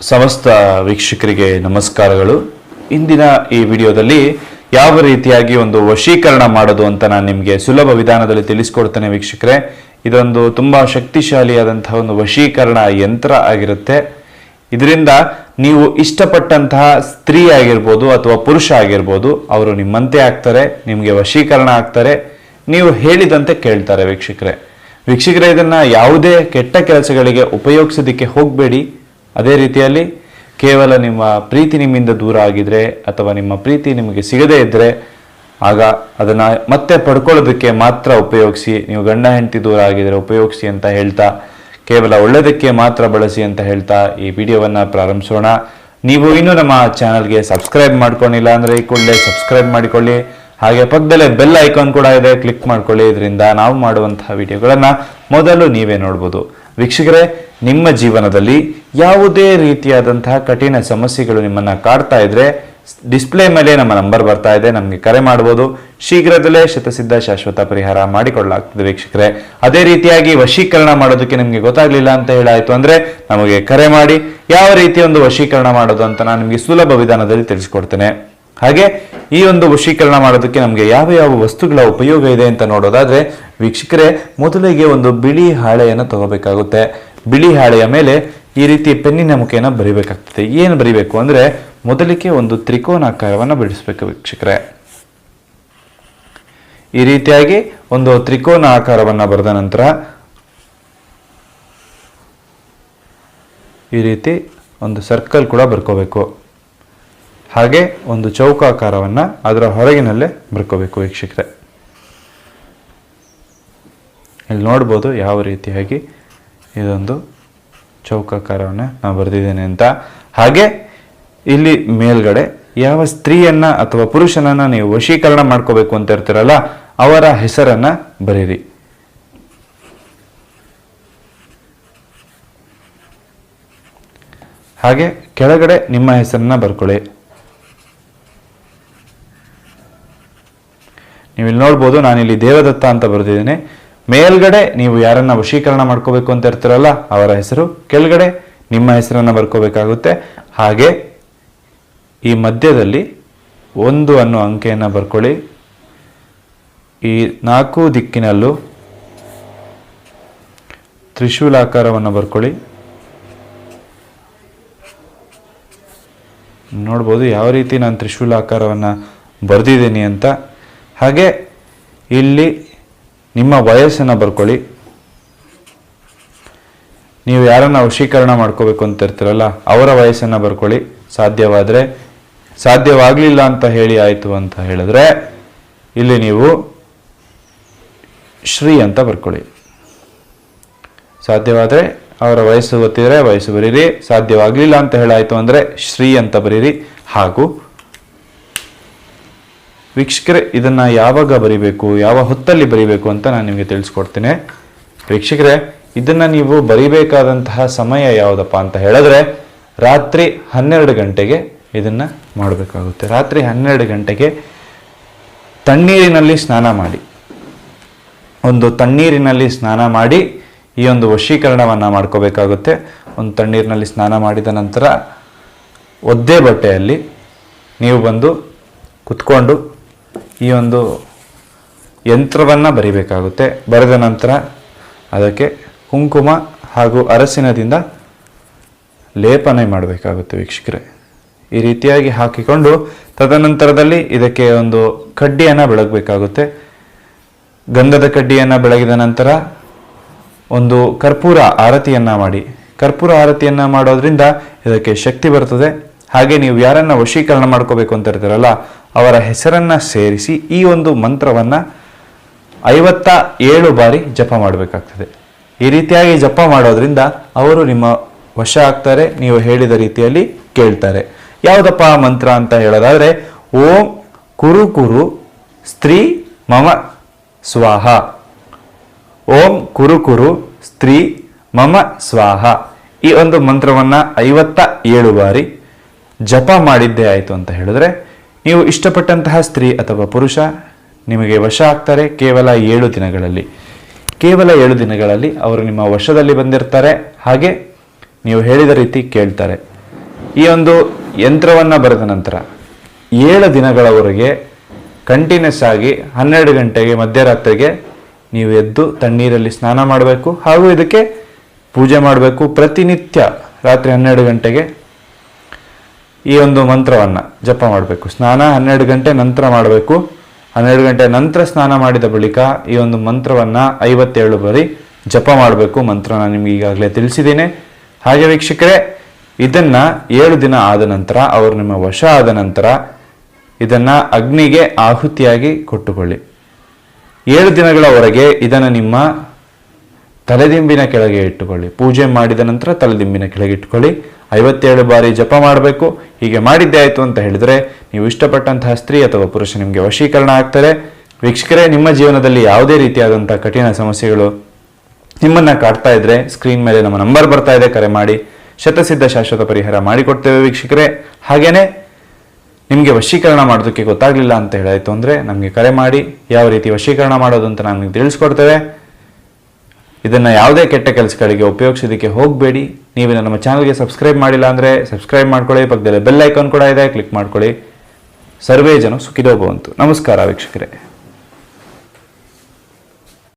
ಸಮಸ್ತ ವೀಕ್ಷಕರಿಗೆ ನಮಸ್ಕಾರಗಳು. ಇಂದಿನ ಈ ವಿಡಿಯೋದಲ್ಲಿ ಯಾವ ರೀತಿಯಾಗಿ ಒಂದು ವಶೀಕರಣ ಮಾಡೋದು ಅಂತ ನಾನು ನಿಮಗೆ ಸುಲಭ ವಿಧಾನದಲ್ಲಿ ತಿಳಿಸ್ಕೊಡ್ತೇನೆ ವೀಕ್ಷಕರೇ. ಇದೊಂದು ತುಂಬ ಶಕ್ತಿಶಾಲಿಯಾದಂತಹ ಒಂದು ವಶೀಕರಣ ಯಂತ್ರ ಆಗಿರುತ್ತೆ. ಇದರಿಂದ ನೀವು ಇಷ್ಟಪಟ್ಟಂತಹ ಸ್ತ್ರೀ ಆಗಿರ್ಬೋದು ಅಥವಾ ಪುರುಷ ಆಗಿರ್ಬೋದು, ಅವರು ನಿಮ್ಮಂತೆ ಆಗ್ತಾರೆ, ನಿಮಗೆ ವಶೀಕರಣ ಆಗ್ತಾರೆ. ನೀವು ಹೇಳಿದಂತೆ ಕೇಳ್ತಾರೆ ವೀಕ್ಷಕರೇ. ವೀಕ್ಷಕರೇ, ಇದನ್ನ ಯಾವುದೇ ಕೆಟ್ಟ ಕೆಲಸಗಳಿಗೆ ಉಪಯೋಗಿಸೋದಕ್ಕೆ ಹೋಗಬೇಡಿ. ಅದೇ ರೀತಿಯಲ್ಲಿ ಕೇವಲ ನಿಮ್ಮ ಪ್ರೀತಿ ನಿಮ್ಮಿಂದ ದೂರ ಆಗಿದ್ರೆ ಅಥವಾ ನಿಮ್ಮ ಪ್ರೀತಿ ನಿಮಗೆ ಸಿಗದೇ ಇದ್ದರೆ ಆಗ ಅದನ್ನು ಮತ್ತೆ ಪಡ್ಕೊಳ್ಳೋದಕ್ಕೆ ಮಾತ್ರ ಉಪಯೋಗಿಸಿ, ನೀವು ಗಂಡ ಹೆಂಡತಿ ದೂರ ಆಗಿದ್ರೆ ಉಪಯೋಗಿಸಿ ಅಂತ ಹೇಳ್ತಾ, ಕೇವಲ ಒಳ್ಳೆಯದಕ್ಕೆ ಮಾತ್ರ ಬಳಸಿ ಅಂತ ಹೇಳ್ತಾ ಈ ವಿಡಿಯೋವನ್ನು ಪ್ರಾರಂಭಿಸೋಣ. ನೀವು ಇನ್ನೂ ನಮ್ಮ ಚಾನಲ್ಗೆ ಸಬ್ಸ್ಕ್ರೈಬ್ ಮಾಡ್ಕೊಂಡಿಲ್ಲ ಅಂದರೆ ಈ ಕೂಡಲೇ ಸಬ್ಸ್ಕ್ರೈಬ್ ಮಾಡಿಕೊಳ್ಳಿ. ಹಾಗೆ ಪಕ್ಕದಲ್ಲೇ ಬೆಲ್ ಐಕಾನ್ ಕೂಡ ಇದೆ, ಕ್ಲಿಕ್ ಮಾಡ್ಕೊಳ್ಳಿ. ಇದರಿಂದ ನಾವು ಮಾಡುವಂತಹ ವಿಡಿಯೋಗಳನ್ನು ಮೊದಲು ನೀವೇ ನೋಡ್ಬೋದು. ವೀಕ್ಷಕರೇ, ನಿಮ್ಮ ಜೀವನದಲ್ಲಿ ಯಾವುದೇ ರೀತಿಯಾದಂತಹ ಕಠಿಣ ಸಮಸ್ಯೆಗಳು ನಿಮ್ಮನ್ನ ಕಾಡ್ತಾ ಇದ್ರೆ, ಡಿಸ್ಪ್ಲೇ ಮೇಲೆ ನಮ್ಮ ನಂಬರ್ ಬರ್ತಾ ಇದೆ, ನಮಗೆ ಕರೆ ಮಾಡಬಹುದು ಶೀಘ್ರದಲ್ಲೇ ಶತಸಿದ್ಧ ಶಾಶ್ವತ ಪರಿಹಾರ ಮಾಡಿಕೊಳ್ಳಲಾಗ್ತದೆ ವೀಕ್ಷಕರೇ. ಅದೇ ರೀತಿಯಾಗಿ ವಶೀಕರಣ ಮಾಡೋದಕ್ಕೆ ನಿಮಗೆ ಗೊತ್ತಾಗ್ಲಿಲ್ಲ ಅಂತ ಹೇಳಾಯ್ತು ಅಂದ್ರೆ ನಮಗೆ ಕರೆ ಮಾಡಿ, ಯಾವ ರೀತಿ ಒಂದು ವಶೀಕರಣ ಮಾಡೋದು ಅಂತ ನಾನು ನಿಮಗೆ ಸುಲಭ ವಿಧಾನದಲ್ಲಿ ತಿಳಿಸ್ಕೊಡ್ತೇನೆ. ಹಾಗೆ ಈ ಒಂದು ವಶೀಕರಣ ಮಾಡೋದಕ್ಕೆ ನಮಗೆ ಯಾವ ಯಾವ ವಸ್ತುಗಳ ಉಪಯೋಗ ಇದೆ ಅಂತ ನೋಡೋದಾದ್ರೆ ವೀಕ್ಷಕರೇ, ಮೊದಲಿಗೆ ಒಂದು ಬಿಳಿ ಹಾಳೆಯನ್ನು ತಗೋಬೇಕಾಗುತ್ತೆ. ಬಿಳಿ ಹಾಳೆಯ ಮೇಲೆ ಈ ರೀತಿ ಪೆನ್ನಿನ ಮುಖೇನ ಬರಿಬೇಕಾಗ್ತದೆ. ಏನು ಬರಿಬೇಕು ಅಂದ್ರೆ ಮೊದಲಿಗೆ ಒಂದು ತ್ರಿಕೋನಾಕಾರವನ್ನು ಬಿಡಿಸ್ಬೇಕು ವೀಕ್ಷಕರೇ. ಈ ರೀತಿಯಾಗಿ ಒಂದು ತ್ರಿಕೋನ ಆಕಾರವನ್ನು ಬರೆದ ನಂತರ ಈ ರೀತಿ ಒಂದು ಸರ್ಕಲ್ ಕೂಡ ಬರ್ಕೋಬೇಕು. ಹಾಗೆ ಒಂದು ಚೌಕಾಕಾರವನ್ನು ಅದರ ಹೊರಗಿನಲ್ಲೇ ಬರ್ಕೋಬೇಕು ವೀಕ್ಷಕರೇ. ಇಲ್ಲಿ ನೋಡ್ಬೋದು ಯಾವ ರೀತಿಯಾಗಿ ಇದೊಂದು ಚೌಕಾಕಾರವನ್ನು ನಾನು ಬರೆದಿದ್ದೇನೆ ಅಂತ. ಹಾಗೆ ಇಲ್ಲಿ ಮೇಲ್ಗಡೆ ಯಾವ ಸ್ತ್ರೀಯನ್ನ ಅಥವಾ ಪುರುಷನನ್ನ ನೀವು ವಶೀಕರಣ ಮಾಡ್ಕೋಬೇಕು ಅಂತ ಇರ್ತೀರಲ್ಲ, ಅವರ ಹೆಸರನ್ನ ಬರೀರಿ. ಹಾಗೆ ಕೆಳಗಡೆ ನಿಮ್ಮ ಹೆಸರನ್ನ ಬರ್ಕೊಳ್ಳಿ. ನೀವು ಇಲ್ಲಿ ನೋಡ್ಬೋದು, ನಾನಿಲ್ಲಿ ದೇವದತ್ತ ಅಂತ ಬರೆದಿದ್ದೀನಿ. ಮೇಲ್ಗಡೆ ನೀವು ಯಾರನ್ನ ವಶೀಕರಣ ಮಾಡ್ಕೋಬೇಕು ಅಂತ ಇರ್ತೀರಲ್ಲ, ಅವರ ಹೆಸರು. ಕೆಳಗಡೆ ನಿಮ್ಮ ಹೆಸರನ್ನ ಬರ್ಕೋಬೇಕಾಗುತ್ತೆ. ಹಾಗೆ ಈ ಮಧ್ಯದಲ್ಲಿ ಒಂದು ಅನ್ನೋ ಅಂಕೆಯನ್ನು ಬರ್ಕೊಳ್ಳಿ. ಈ ನಾಲ್ಕು ದಿಕ್ಕಿನಲ್ಲೂ ತ್ರಿಶೂಲಾಕಾರವನ್ನು ಬರ್ಕೊಳ್ಳಿ. ನೋಡ್ಬೋದು, ಯಾವ ರೀತಿ ನಾನು ತ್ರಿಶೂಲಾಕಾರವನ್ನು ಬರೆದಿದ್ದೀನಿ ಅಂತ. ಹಾಗೆ ಇಲ್ಲಿ ನಿಮ್ಮ ವಯಸ್ಸನ್ನು ಬರ್ಕೊಳ್ಳಿ. ನೀವು ಯಾರನ್ನ ವಶೀಕರಣ ಮಾಡ್ಕೋಬೇಕು ಅಂತ ಇರ್ತೀರಲ್ಲ, ಅವರ ವಯಸ್ಸನ್ನು ಬರ್ಕೊಳ್ಳಿ. ಸಾಧ್ಯವಾದರೆ, ಸಾಧ್ಯವಾಗಲಿಲ್ಲ ಅಂತ ಹೇಳಿ ಆಯಿತು ಅಂತ ಹೇಳಿದ್ರೆ, ಇಲ್ಲಿ ನೀವು ಶ್ರೀ ಅಂತ ಬರ್ಕೊಳ್ಳಿ. ಸಾಧ್ಯವಾದರೆ ಅವರ ವಯಸ್ಸು ಗೊತ್ತಿದ್ರೆ ವಯಸ್ಸು ಬರೀರಿ, ಸಾಧ್ಯವಾಗಲಿಲ್ಲ ಅಂತ ಹೇಳಾಯಿತು ಅಂದರೆ ಶ್ರೀ ಅಂತ ಬರೀರಿ. ಹಾಗೂ ವೀಕ್ಷಕರೇ, ಇದನ್ನ ಯಾವಾಗ ಬರಿಬೇಕು, ಯಾವ ಹೊತ್ತಲ್ಲಿ ಬರಿಬೇಕು ಅಂತ ನಾನು ನಿಮಗೆ ತಿಳಿಸ್ಕೊಡ್ತೀನಿ. ವೀಕ್ಷಕರೇ, ಇದನ್ನ ನೀವು ಬರಿಬೇಕಾದಂತಹ ಸಮಯ ಯಾವುದಪ್ಪ ಅಂತ ಹೇಳಿದ್ರೆ, ರಾತ್ರಿ ಹನ್ನೆರಡು ಗಂಟೆಗೆ ಇದನ್ನ ಮಾಡಬೇಕಾಗುತ್ತೆ. ರಾತ್ರಿ ಹನ್ನೆರಡು ಗಂಟೆಗೆ ತಣ್ಣೀರಿನಲ್ಲಿ ಸ್ನಾನ ಮಾಡಿ. ಒಂದು ತಣ್ಣೀರಿನಲ್ಲಿ ಸ್ನಾನ ಮಾಡಿ ಈ ಒಂದು ವಶೀಕರಣವನ್ನು ಮಾಡ್ಕೋಬೇಕಾಗುತ್ತೆ. ಒಂದು ತಣ್ಣೀರಿನಲ್ಲಿ ಸ್ನಾನ ಮಾಡಿದ ನಂತರ ಒದ್ದೆ ಬಟ್ಟೆಯಲ್ಲಿ ನೀವು ಬಂದು ಕುತ್ಕೊಂಡು ಈ ಒಂದು ಯಂತ್ರವನ್ನು ಬರಿಬೇಕಾಗುತ್ತೆ. ಬರೆದ ನಂತರ ಅದಕ್ಕೆ ಕುಂಕುಮ ಹಾಗೂ ಅರಸಿನದಿಂದ ಲೇಪನೆ ಮಾಡಬೇಕಾಗುತ್ತೆ ವೀಕ್ಷಕರೇ. ಈ ರೀತಿಯಾಗಿ ಹಾಕಿಕೊಂಡು ತದನಂತರದಲ್ಲಿ ಇದಕ್ಕೆ ಒಂದು ಕಡ್ಡಿಯನ್ನು ಬೆಳಗಬೇಕಾಗುತ್ತೆ. ಗಂಧದ ಕಡ್ಡಿಯನ್ನು ಬೆಳಗಿದ ನಂತರ ಒಂದು ಕರ್ಪೂರ ಆರತಿಯನ್ನು ಮಾಡಿ. ಕರ್ಪೂರ ಆರತಿಯನ್ನು ಮಾಡೋದ್ರಿಂದ ಇದಕ್ಕೆ ಶಕ್ತಿ ಬರ್ತದೆ. ಹಾಗೆ ನೀವು ಯಾರನ್ನ ವಶೀಕರಣ ಮಾಡ್ಕೋಬೇಕು ಅಂತ ಇರ್ತೀರಲ್ಲ ಅವರ ಹೆಸರನ್ನ ಸೇರಿಸಿ ಈ ಒಂದು ಮಂತ್ರವನ್ನ ಐವತ್ತ ಏಳು ಬಾರಿ ಜಪ ಮಾಡಬೇಕಾಗ್ತದೆ. ಈ ರೀತಿಯಾಗಿ ಜಪ ಮಾಡೋದ್ರಿಂದ ಅವರು ನಿಮ್ಮ ವಶ ಆಗ್ತಾರೆ, ನೀವು ಹೇಳಿದ ರೀತಿಯಲ್ಲಿ ಕೇಳ್ತಾರೆ. ಯಾವುದಪ್ಪ ಮಂತ್ರ ಅಂತ ಹೇಳೋದಾದ್ರೆ, ಓಂ ಕುರು ಕುರು ಸ್ತ್ರೀ ಮಮ ಸ್ವಾಹ. ಓಂ ಕುರು ಕುರು ಸ್ತ್ರೀ ಮಮ ಸ್ವಾಹ. ಈ ಒಂದು ಮಂತ್ರವನ್ನ ಐವತ್ತ ಏಳು ಬಾರಿ ಜಪ ಮಾಡಿದ್ದೇ ಆಯಿತು ಅಂತ ಹೇಳಿದ್ರೆ ನೀವು ಇಷ್ಟಪಟ್ಟಂತಹ ಸ್ತ್ರೀ ಅಥವಾ ಪುರುಷ ನಿಮಗೆ ವಶ ಆಗ್ತಾರೆ ಕೇವಲ ಏಳು ದಿನಗಳಲ್ಲಿ. ಕೇವಲ ಏಳು ದಿನಗಳಲ್ಲಿ ಅವರು ನಿಮ್ಮ ವಶದಲ್ಲಿ ಬಂದಿರ್ತಾರೆ. ಹಾಗೆ ನೀವು ಹೇಳಿದ ರೀತಿ ಕೇಳ್ತಾರೆ. ಈ ಒಂದು ಯಂತ್ರವನ್ನು ಬರೆದ ನಂತರ ಏಳು ದಿನಗಳವರೆಗೆ ಕಂಟಿನ್ಯೂಸ್ ಆಗಿ ಹನ್ನೆರಡು ಗಂಟೆಗೆ, ಮಧ್ಯರಾತ್ರಿಗೆ ನೀವು ಎದ್ದು ತಣ್ಣೀರಲ್ಲಿ ಸ್ನಾನ ಮಾಡಬೇಕು. ಹಾಗೂ ಇದಕ್ಕೆ ಪೂಜೆ ಮಾಡಬೇಕು. ಪ್ರತಿನಿತ್ಯ ರಾತ್ರಿ ಹನ್ನೆರಡು ಗಂಟೆಗೆ ಈ ಒಂದು ಮಂತ್ರವನ್ನು ಜಪ ಮಾಡಬೇಕು. ಸ್ನಾನ ಹನ್ನೆರಡು ಗಂಟೆ ನಂತರ ಮಾಡಬೇಕು. ಹನ್ನೆರಡು ಗಂಟೆ ನಂತರ ಸ್ನಾನ ಮಾಡಿದ ಬಳಿಕ ಈ ಒಂದು ಮಂತ್ರವನ್ನು ಐವತ್ತೇಳು ಬಾರಿ ಜಪ ಮಾಡಬೇಕು. ಮಂತ್ರ ನಾನು ನಿಮ್ಗೆ ಈಗಾಗಲೇ ತಿಳಿಸಿದ್ದೀನಿ. ಹಾಗೆ ವೀಕ್ಷಕರೇ, ಇದನ್ನು ಏಳು ದಿನ ಆದ ನಂತರ, ಅವರು ನಿಮ್ಮ ವಶ ಆದ ನಂತರ ಇದನ್ನ ಅಗ್ನಿಗೆ ಆಹುತಿಯಾಗಿ ಕೊಟ್ಟುಕೊಳ್ಳಿ. ಏಳು ದಿನಗಳವರೆಗೆ ಇದನ್ನು ನಿಮ್ಮ ತಲೆದಿಂಬಿನ ಕೆಳಗೆ ಇಟ್ಟುಕೊಳ್ಳಿ. ಪೂಜೆ ಮಾಡಿದ ನಂತರ ತಲೆದಿಂಬಿನ ಕೆಳಗೆ ಇಟ್ಟುಕೊಳ್ಳಿ. ಐವತ್ತೇಳು ಬಾರಿ ಜಪ ಮಾಡಬೇಕು. ಹೀಗೆ ಮಾಡಿದ್ದೇ ಆಯಿತು ಅಂತ ಹೇಳಿದರೆ ನೀವು ಇಷ್ಟಪಟ್ಟಂತಹ ಸ್ತ್ರೀ ಅಥವಾ ಪುರುಷ ನಿಮಗೆ ವಶೀಕರಣ ಆಗ್ತಾರೆ. ವೀಕ್ಷಕರೇ, ನಿಮ್ಮ ಜೀವನದಲ್ಲಿ ಯಾವುದೇ ರೀತಿಯಾದಂಥ ಕಠಿಣ ಸಮಸ್ಯೆಗಳು ನಿಮ್ಮನ್ನು ಕಾಡ್ತಾ ಇದ್ರೆ ಸ್ಕ್ರೀನ್ ಮೇಲೆ ನಮ್ಮ ನಂಬರ್ ಬರ್ತಾ ಇದೆ, ಕರೆ ಮಾಡಿ. ಶತಸಿದ್ಧ ಶಾಶ್ವತ ಪರಿಹಾರ ಮಾಡಿಕೊಡ್ತೇವೆ ವೀಕ್ಷಕರೇ. ಹಾಗೇನೆ ನಿಮಗೆ ವಶೀಕರಣ ಮಾಡೋದಕ್ಕೆ ಗೊತ್ತಾಗಲಿಲ್ಲ ಅಂತ ಹೇಳಾಯಿತು ಅಂದರೆ ನಮಗೆ ಕರೆ ಮಾಡಿ. ಯಾವ ರೀತಿ ವಶೀಕರಣ ಮಾಡೋದು ಅಂತ ನಾನು ತಿಳಿಸ್ಕೊಡ್ತೇವೆ. ಇದನ್ನ ಯಾವುದೇ ಕೆಟ್ಟ ಕೆಲಸಗಳಿಗೆ ಉಪಯೋಗಿಸೋದಕ್ಕೆ ಹೋಗಬೇಡಿ. ನೀವು ನಮ್ಮ ಚಾನಲ್ಗೆ ಸಬ್ಸ್ಕ್ರೈಬ್ ಮಾಡಿಲ್ಲ ಅಂದರೆ ಸಬ್ಸ್ಕ್ರೈಬ್ ಮಾಡ್ಕೊಳ್ಳಿ, ಪಕ್ಕದಲ್ಲಿ ಬೆಲ್ ಐಕಾನ್ ಕೂಡ ಇದೆ, ಕ್ಲಿಕ್ ಮಾಡ್ಕೊಳ್ಳಿ. ಸರ್ವೇ ಜನ ಸುಖಿದೋಗುವಂತು ನಮಸ್ಕಾರ ವೀಕ್ಷಕರೇ.